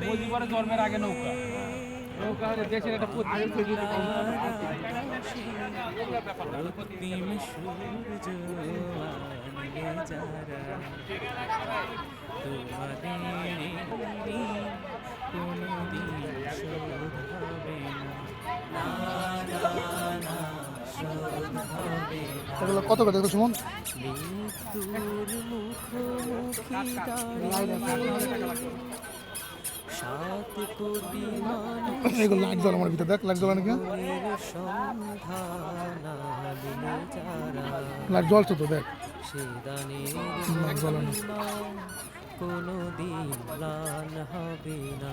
নদীরা জন্মের আগে নৌকা নৌকা হলে দেশের একটা তোমাদের এগুলো কত করে? দেখো সুমন? এগুলো লাইট জ্বল আমার ভিতরে দেখ লাইট জ্বলা নাকি লাইট জ্বলছে তো দেখ। লাইট জ্বলানো কোনো দিন প্লান হবে না,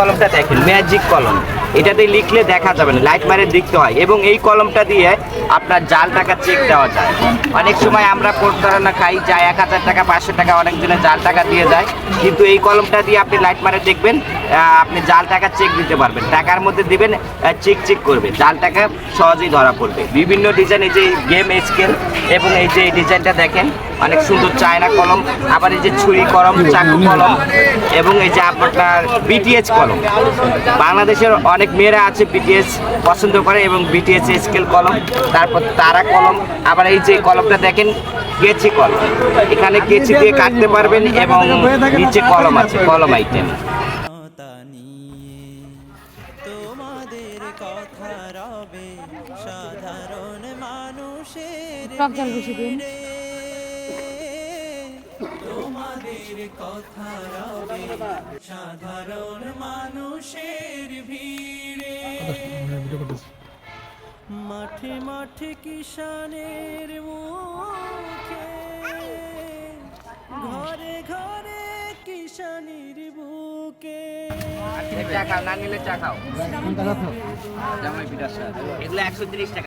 কলমটা দেখেন ম্যাজিক কলম। এটাতে লিখলে দেখা যাবে না লাইট মারে দেখতে হয়। এবং এই কলমটা দিয়ে আপনার জাল টাকা চেক দেওয়া যায়। অনেক সময় আমরা প্রতারণা খাই যা এক হাজার টাকা, পাঁচশো টাকা, অনেকজনে জাল টাকা দিয়ে যায় কিন্তু এই কলমটা দিয়ে আপনি লাইট মারে দেখবেন আপনি জাল টাকা চেক দিতে পারবেন। টাকার মধ্যে দিবেন চেক চেক করবে। জাল টাকা সহজেই ধরা পড়বে। বিভিন্ন ডিজাইন এই যে গেম স্কেল এবং এই যে ডিজাইনটা দেখেন, অনেক সুন্দর চায়না কলম, আবার এই যে ছুরি কলম, চাকু কলম এবং এই যে আপনার বিটিএস কলম। বাংলাদেশের অনেক মেয়েরা আছে বিটিএস পছন্দ করে এবং বিটিএস স্কেল কলম, তারপর তারা কলম, আবার এই যে কলমটা দেখেন কেচি কলম। এখানে কেচি দিয়ে কাটতে পারবেন এবং নিচে কলম আছে, কলম আইটেম রবে সাধারণ মানুষের। তোমাদের কথা রবে সাধারণ মানুষের ভিড়ে মাঠে মাঠে কিষানের মুখে চা খাও। না নিলে চা খাও। জামাই পিঠার এগুলো একশো তিরিশ টাকা।